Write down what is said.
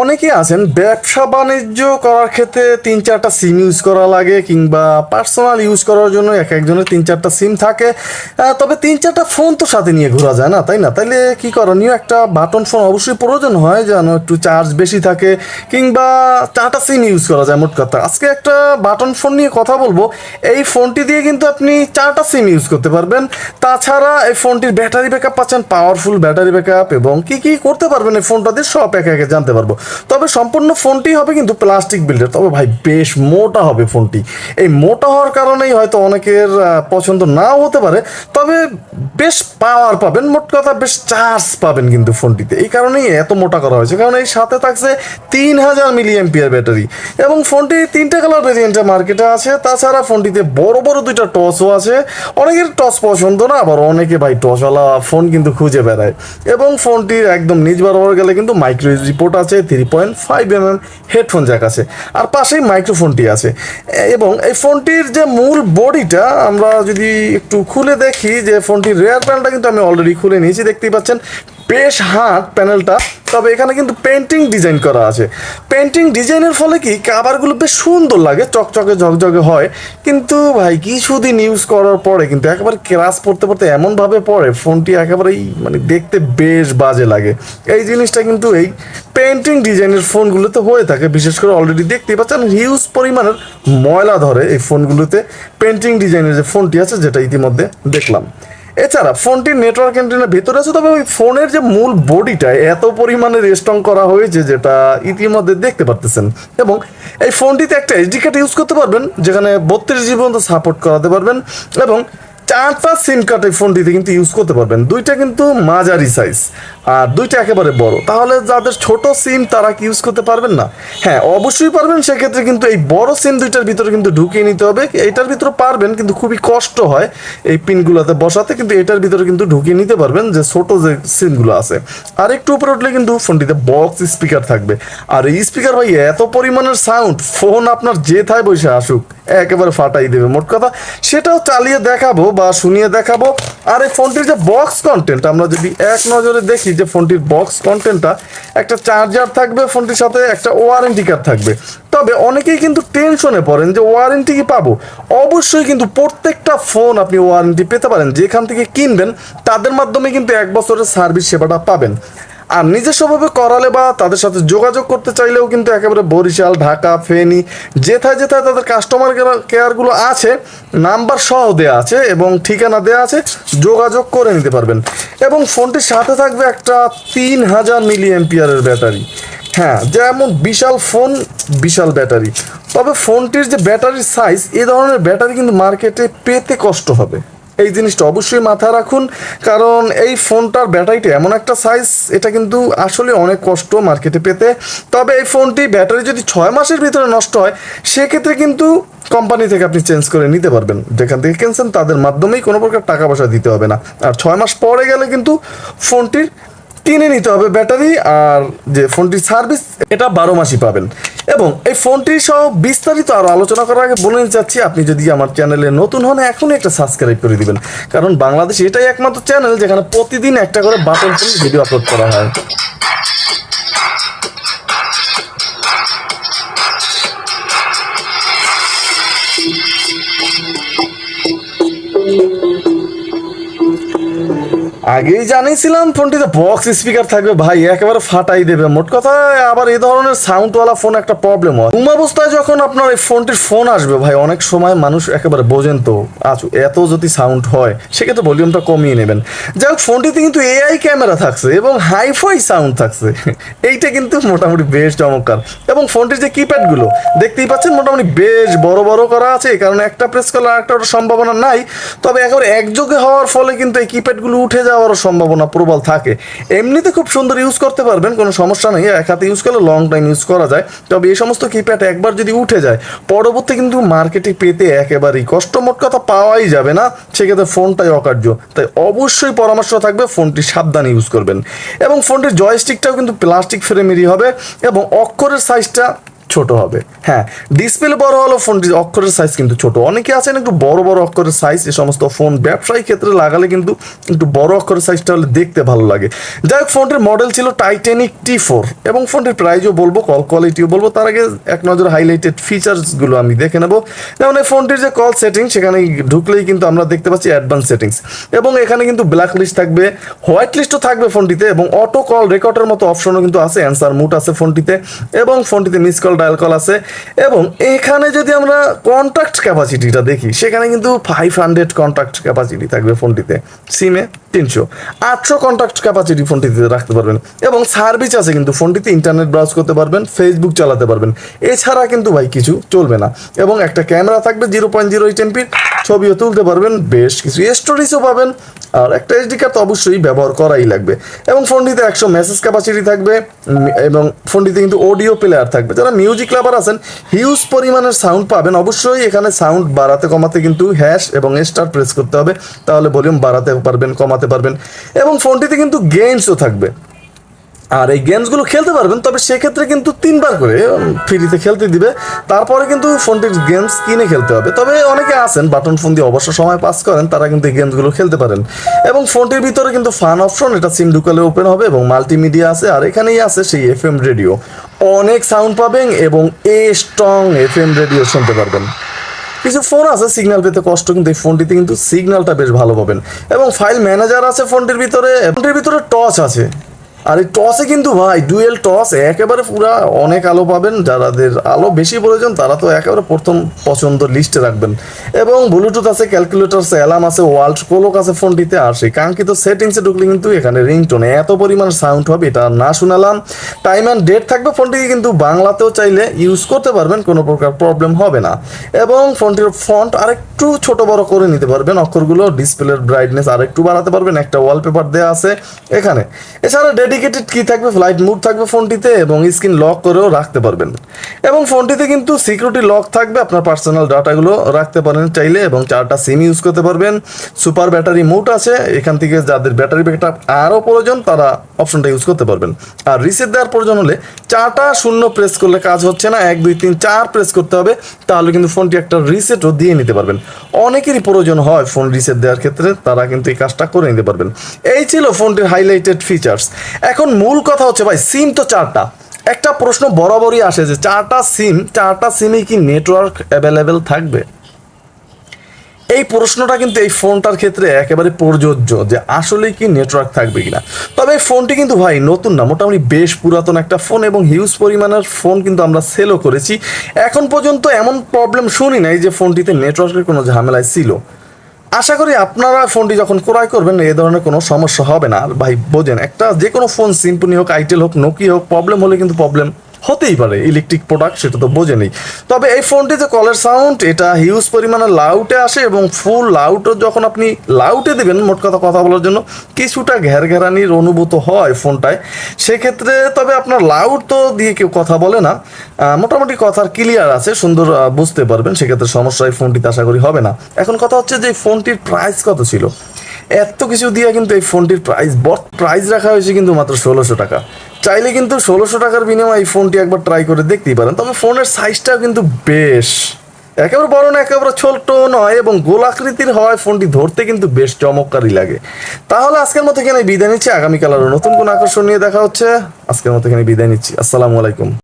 অনেকে আছেন ব্যবসা বাণিজ্য করার ক্ষেত্রে তিন চারটা সিম ইউজ করা লাগে কিংবা পার্সোনাল ইউজ করার জন্য এক একজনের তিন চারটা সিম থাকে। তবে তিন চারটা ফোন তো সাথে নিয়ে ঘোরা যায় না, তাই না? তাইলে কি করণীয়? একটা বাটন ফোন অবশ্যই প্রয়োজন হয় যেন একটু চার্জ বেশি থাকে কিংবা চারটা সিম ইউজ করা যায়, মোট কথা। আজকে একটা বাটন ফোন নিয়ে কথা বলব। এই ফোনটি দিয়ে কিন্তু আপনি চারটা সিম ইউজ করতে পারবেন। তাছাড়া এই ফোনটির ব্যাটারি ব্যাকআপ পাচ্ছেন পাওয়ারফুল ব্যাটারি ব্যাকআপ এবং কি কি করতে পারবেন এই ফোনটা দিয়ে সব একে একে জানতে পারব। তবে সম্পূর্ণ ফোনটি হবে কিন্তু প্লাস্টিক বিল্ডের। তবে ভাই, বেশ মোটা হবে ফোনটি। এই মোটা হওয়ার কারণেই হয়তো অনেকের পছন্দ নাও হতে পারে, তবে বেশ পাওয়ার পাবেন। মোট কথা বেশ চার্জ পাবেন কিন্তু ফোনটিতে। এই কারণেই এত মোটা করা হয়েছে। কারণ এই সাথে থাকছে তিন হাজার মিলি এমপিয়ার ব্যাটারি এবং ফোনটি তিনটে কালার ভেরিয়েন্টে মার্কেটে আছে। তাছাড়া ফোনটিতে বড় বড় দুইটা টসও আছে। অনেকের টস পছন্দ না, আবার অনেকে ভাই টসওয়ালা ফোন কিন্তু খুঁজে বেড়ায়। এবং ফোনটির একদম নিজ বরাবর গেলে কিন্তু মাইক্রো রিপোর্ট আছে three point five M M headphone jack আছে। আর পাশেই মাইক্রোফোনটি আছে। এবং এই ফোনটির যে মূল বডিটা আমরা যদি একটু খুলে দেখি যে ফোনটির রেয়ার প্যানেলটা কিন্তু আমি অলরেডি খুলে নিয়েছি, দেখতেই পাচ্ছেন। বেশ হাত প্যানেলটা, তবে এখানে কিন্তু পেন্টিং ডিজাইন করা আছে। পেন্টিং ডিজাইনের ফলে কি কাভারগুলো বেশ সুন্দর লাগে, চকচকে ঝকঝকে হয়। কিন্তু ভাই, কিছুদিন ইউজ করার পরে কিন্তু একেবারে ক্রাশ পড়তে পড়তে এমনভাবে পড়ে ফোনটি একেবারেই মানে দেখতে বেশ বাজে লাগে। এই জিনিসটা কিন্তু এই পেন্টিং ডিজাইনের ফোনগুলোতে হয়ে থাকে। বিশেষ করে অলরেডি দেখতেই পাচ্ছেন হিউজ পরিমাণের ময়লা ধরে এই ফোনগুলোতে পেন্টিং ডিজাইনের যে ফোনটি আছে, যেটা ইতিমধ্যে দেখলাম। এছাড়া ফোনটির নেটওয়ার্ক এন্ট্রিনের ভেতরে আছে, তবে ওই ফোনের যে মূল বডিটা এত পরিমাণে রেস্টং করা হয়েছে যেটা ইতিমধ্যে দেখতে পারতেছেন। এবং এই ফোনটিতে একটা এসডি কার্ড ইউজ করতে পারবেন, যেখানে বত্রিশ জিবি পর্যন্ত সাপোর্ট করাতে পারবেন, এবং চারটা সিম কার্ড এই ফোনটিতে কিন্তু ইউজ করতে পারবেন। দুইটা কিন্তু মাঝারি সাইজ আর দুইটা একেবারে বড়। তাহলে যাদের ছোট সিম তারা কি ইউজ করতে পারবেন না? হ্যাঁ অবশ্যই পারবেন, সেক্ষেত্রে কিন্তু এই বড় সিম দুইটার ভিতরে কিন্তু ঢুকিয়ে নিতে হবে। এটার ভিতরে পারবেন, কিন্তু খুবই কষ্ট হয় এই পিনগুলোতে বসাতে, কিন্তু এটার ভিতরে কিন্তু ঢুকিয়ে নিতে পারবেন যে ছোট যে সিমগুলো আছে। আর একটু উপরে উঠলে কিন্তু ফোনটিতে বক্স স্পিকার থাকবে। আর এই স্পিকার ভাই, এত পরিমাণের সাউন্ড ফোন আপনার যে থায় বসে আসুক। একেবারে ফাটাই দেবে। মোট কথা সেটাও চালিয়ে দেখাবো বা শুনিয়ে দেখাবো। আর এই ফোনটির যে বক্স কন্টেন্ট আমরা যদি এক নজরে দেখি যে ফোনটির বক্স কন্টেন্টটা একটা চার্জার থাকবে ফোনটির সাথে, একটা ওয়ারেন্টি কার্ড থাকবে। তবে অনেকেই কিন্তু টেনশনে পড়েন যে ওয়ারেন্টি কি পাবো? অবশ্যই কিন্তু প্রত্যেকটা ফোন আপনি ওয়ারেন্টি পেতে পারেন। যেখান থেকে কিনবেন, তাদের মাধ্যমে কিন্তু এক বছরের সার্ভিস সেবাটা পাবেন। আর নিজস্বভাবে করালে বা তাদের সাথে যোগাযোগ করতে চাইলেও কিন্তু একেবারে বরিশাল, ঢাকা, ফেনী, যেথায় যেথায় তাদের কাস্টমার কেয়ারগুলো আছে নাম্বার সহ দেওয়া আছে এবং ঠিকানা দেওয়া আছে, যোগাযোগ করে নিতে পারবেন। এবং ফোনটির সাথে থাকবে একটা তিন হাজার মিলি এমপিয়ারের ব্যাটারি। হ্যাঁ যেমন বিশাল ফোন, বিশাল ব্যাটারি। তবে ফোনটির যে ব্যাটারির সাইজ এই ধরনের ব্যাটারি কিন্তু মার্কেটে পেতে কষ্ট হবে। এই জিনিসটা অবশ্যই মাথায় রাখুন, কারণ এই ফোনটার ব্যাটারিটা এমন একটা সাইজ এটা কিন্তু আসলে অনেক কষ্ট মার্কেটে পেতে। তবে এই ফোনটি ব্যাটারি যদি ছয় মাসের ভিতরে নষ্ট হয়, সেক্ষেত্রে কিন্তু কোম্পানি থেকে আপনি চেঞ্জ করে নিতে পারবেন। যেখান থেকে কিনছেন, তাদের মাধ্যমেই কোনো প্রকার টাকা পয়সা দিতে হবে না। আর ছয় মাস পরে গেলে কিন্তু ফোনটির কিনে নিতে হবে ব্যাটারি আর যে ফোনটির সার্ভিস, এটা বারো মাসই পাবেন। এবং এই ফোনটি সহ বিস্তারিত আরও আলোচনা করার আগে বলে নিতে চাচ্ছি, আপনি যদি আমার চ্যানেলে নতুন হন, এখনই একটা সাবস্ক্রাইব করে দিবেন। কারণ বাংলাদেশ এটাই একমাত্র চ্যানেল যেখানে প্রতিদিন একটা করে বাটন ফোন ভিডিও আপলোড করা হয়। আগেই জানিয়েছিলাম ফোনটিতে বক্স স্পিকার থাকবে। ভাই, একেবারে ফাটাই দেবে। মোট কথা, আবার এই ধরনের সাউন্ডওয়ালা ফোন একটা প্রবলেম হয়। ঘুম অবস্থায় যখন আপনার এই ফোনটির ফোন আসবে, ভাই, অনেক সময় মানুষ একেবারে বোঝেন তো আচ্ছা এত যদি সাউন্ড হয়, সেক্ষেত্রে ভলিউমটা কমিয়ে নেবেন। যাই হোক ফোনটিতে কিন্তু এআই ক্যামেরা থাকছে এবং হাইফাই সাউন্ড থাকছে। এইটা কিন্তু মোটামুটি বেশ চমৎকার। এবং ফোনটির যে কিপ্যাডগুলো দেখতেই পাচ্ছেন, মোটামুটি বেশ বড় বড় করা আছে। কারণ একটা প্রেস করলে একটা সম্ভাবনা নাই। তবে একেবারে একযোগে হওয়ার ফলে কিন্তু এই কিপ্যাডগুলো উঠে যাওয়ারও সম্ভাবনা প্রবল থাকে। এমনিতে খুব সুন্দর ইউজ করতে পারবেন, কোনো সমস্যা নেই। এক হাতে ইউজ করলে লং টাইম ইউজ করা যায়। তবে এই সমস্ত কিপ্যাড একবার যদি উঠে যায়, পরবর্তী কিন্তু মার্কেটে পেতে একেবারেই কষ্ট। মোট কথা পাওয়াই যাবে না, সেক্ষেত্রে ফোনটাই অকার্য। তাই অবশ্যই পরামর্শ থাকবে ফোনটি সাবধানে ইউজ করবেন। এবং ফোনটির জয়স্টিকটাও কিন্তু প্লাস্টিক ফ্রেমেরই হবে এবং অক্ষরের সাইজটা ছোট হবে। হ্যাঁ ডিসপ্লে বড় হলো ফোনটির অক্ষরের সাইজ কিন্তু ছোট। অনেকে আছেন একটু বড় বড় অক্ষরের সাইজ এই সমস্ত ফোন ব্যবসায়ী ক্ষেত্রে লাগালে কিন্তু একটু বড় অক্ষরের সাইজটা হলে দেখতে ভালো লাগে। যাই হোক ফোনটির মডেল ছিল টাইটানিক টি ফোর এবং ফোনটির প্রাইজও বলব কল কোয়ালিটিও বলব। তার আগে এক নজর হাইলাইটেড ফিচার্সগুলো আমি দেখে নেব। যেমন এই ফোনটির যে কল সেটিং সেখানে ঢুকলেই কিন্তু আমরা দেখতে পাচ্ছি অ্যাডভান্স সেটিংস এবং এখানে কিন্তু ব্ল্যাক লিস্ট থাকবে হোয়াইট লিস্টও থাকবে ফোনটিতে এবং অটো কল রেকর্ডের মতো অপশনও কিন্তু আছে অ্যান্সার মুড আছে ফোনটিতে এবং ফোনটিতে মিস কল ডায়াল কল আছে। এবং এখানে যদি আমরা কন্ট্যাক্ট ক্যাপাসিটিটা দেখি, সেখানে কিন্তু ফাইভ হান্ড্রেড কন্ট্যাক্ট ক্যাপাসিটি থাকবে ফোনটিতে। সিমে তিনশো। আটশো কন্ট্যাক্ট ক্যাপাসিটি ফোনটিতে রাখতে পারবেন। এবং সার্ভিস আছে কিন্তু ফোনটিতে ইন্টারনেট ব্রাউজ করতে পারবেন ফেসবুক চালাতে পারবেন। এছাড়া কিন্তু ভাই কিছু চলবে না। এবং একটা ক্যামেরা থাকবে জিরো পয়েন্ট জিরো এইট এমপির ছবিও তুলতে পারবেন, বেশ কিছু স্টোরেজও পাবেন। আর একটা এসডি কার্ড তো অবশ্যই ব্যবহার করাই লাগবে। এবং ফোনটিতে একশো মেসেজ ক্যাপাসিটি থাকবে এবং ফোনটিতে কিন্তু অডিও প্লেয়ার থাকবে। যারা মিউজিক লাভার আছেন হিউজ পরিমাণের সাউন্ড পাবেন। অবশ্যই এখানে সাউন্ড বাড়াতে কমাতে কিন্তু হ্যাশ এবং স্টার প্রেস করতে হবে। তাহলে ভলিউম বাড়াতে পারবেন, কমাতে পারবেন। এবং ফোনটিতে কিন্তু গেমসও থাকবে। আর এই গেমসগুলো খেলতে পারবেন, তবে সেক্ষেত্রে কিন্তু তিনবার করে ফ্রিতে খেলতে দিবে। তারপরে কিন্তু ফোনটির গেমস কিনে খেলতে হবে। তবে অনেকে আছেন বাটন ফোন দিয়ে অবসর সময় পাস করেন, তারা কিন্তু এই গেমসগুলো খেলতে পারেন। এবং ফোনটির ভিতরে কিন্তু ফান অপশন এটা সিম ঢুকালে ওপেন হবে এবং মাল্টিমিডিয়া আছে, আর এখানেই আছে সেই এফ এম রেডিও অনেক সাউন্ড পাবেন এবং a strong F M radio শুনতে পারবেন। কিছু ফোন আছে সিগন্যাল পেতে কষ্ট, কিন্তু এই ফোনটিতে কিন্তু সিগন্যালটা বেশ ভালো পাবেন। এবং ফাইল ম্যানেজার আছে ফোনটির ভিতরে ফোনটির ভিতরে টচ আছে। আর এই টসে কিন্তু ভাই, ডুয়েল টস একেবারে পুরা অনেক আলো পাবেন। যারাদের আলো বেশি প্রয়োজন, তারা তো একেবারে প্রথম পছন্দ লিস্টে রাখবেন। এবং ব্লুটুথ আছে ক্যালকুলেটর আছে অ্যালার্ম আছে ওয়ার্ল্ড কোলক আছে ফোনটিতে আর সেই কাঙ্ক্ষিত সেটিংসে ঢুকলে কিন্তু এখানে রিংটোনে এত পরিমাণ সাউন্ড হবে, এটা না শুনালাম। টাইম অ্যান্ড ডেট থাকবে ফোনটিকে কিন্তু বাংলাতেও চাইলে ইউজ করতে পারবেন, কোনো প্রকার প্রবলেম হবে না। এবং ফোনটির ফন্ট আরেকটু ছোট বড় করে নিতে পারবেন, অক্ষরগুলো ডিসপ্লের ব্রাইটনেস আরেকটু বাড়াতে পারবেন, একটা ওয়ালপেপার দেওয়া আছে এখানে। এছাড়া ডেডিকেটেড কি থাকবে ফ্লাইট মুড থাকবে ফোনটিতে এবং স্ক্রিন লক করেও রাখতে পারবেন। এবং ফোনটিতে কিন্তু সিকিউরিটি লক থাকবে, আপনার পার্সোনাল ডাটাগুলো রাখতে পারেন চাইলে এবং চারটা সিম ইউজ করতে পারবেন। সুপার ব্যাটারি মুড আছে, এখান থেকে যাদের ব্যাটারি ব্যাকআপ আরও প্রয়োজন, তারা অপশনটা ইউজ করতে পারবেন। আর রিসেট দেওয়ার প্রয়োজন হলে চারটা শূন্য প্রেস করলে কাজ হচ্ছে না, এক, দুই, তিন, চার প্রেস করতে হবে, তাহলে কিন্তু ফোনটি একটা রিসেটও দিয়ে নিতে পারবেন। অনেকেরই প্রয়োজন হয় ফোন রিসেট দেওয়ার ক্ষেত্রে, তারা কিন্তু এই কাজটা করে নিতে পারবেন। এই ছিল ফোনটির হাইলাইটেড ফিচার্স এখন মূল কথা হচ্ছে, ভাই সিম তো চারটা। একটা প্রশ্ন বরাবরই আসে যে, চারটা সিম চারটা সিমে কি নেটওয়ার্ক অ্যাভেলেবেল থাকবে? এই প্রশ্নটা কিন্তু এই ফোনটার ক্ষেত্রে একেবারে প্রযোজ্য যে আসলে কি নেটওয়ার্ক থাকবে কিনা। তবে এই ফোনটি কিন্তু ভাই নতুন না, মোটামুটি বেশ পুরাতন একটা ফোন এবং হিউজ পরিমাণের ফোন কিন্তু আমরা সেলও করেছি। এখন পর্যন্ত এমন প্রবলেম শুনি নাই যে ফোনটিতে নেটওয়ার্কের কোনো ঝামেলায় ছিল। আশা করি আপনারা ফোনটি যখন ক্রয় করবেন এই ধরনের কোনো সমস্যা হবে না। আর ভাই বোঝেন, একটা যে কোনো ফোন সিম্পনি হোক আইটেল হোক নোকি হোক প্রবলেম হলে কিন্তু প্রবলেম হতেই পারে ইলেকট্রিক প্রোডাক্ট সেটা তো বোঝে নেই তবে এই ফোনটিতে কলের সাউন্ড এটা হিউজ পরিমাণে লাউটে আসে এবং ফুল লাউটও যখন আপনি লাউটে দেবেন, মোট কথা কথা বলার জন্য, কিছুটা ঘের ঘেরানির অনুভূত হয় ফোনটায় সেক্ষেত্রে তবে আপনার লাউড তো দিয়ে কেউ কথা বলে না। মোটামুটি কথার ক্লিয়ার আছে, সুন্দর বুঝতে পারবেন, সেক্ষেত্রে সমস্যা এই ফোনটিতে আশা করি হবে না। এখন কথা হচ্ছে যে ফোনটির প্রাইস কত ছিল? এত কিছু দিয়ে কিন্তু এই ফোনটির প্রাইস বট প্রাইস রাখা হয়েছে কিন্তু মাত্র ষোলোশো টাকা। চাইলে কিন্তু ষোলোশো টাকার বিনিময়ে এই ফোনটি একবার ট্রাই করে দেখতেই পারেন। তবে ফোনের সাইজটাও কিন্তু বেশ। একেবারে বড় না, একেবারে ছোট নয় এবং গোলাকৃতির হওয়ায় ফোনটি ধরতে কিন্তু বেশ চমৎকারই লাগে। তাহলে আজকের মতো এখানে বিদায় নিচ্ছি। আগামীকাল আরও নতুন কোন আকর্ষণ নিয়ে দেখা হচ্ছে। আজকের মতো এখানে বিদায় নিচ্ছি। আসসালামু আলাইকুম।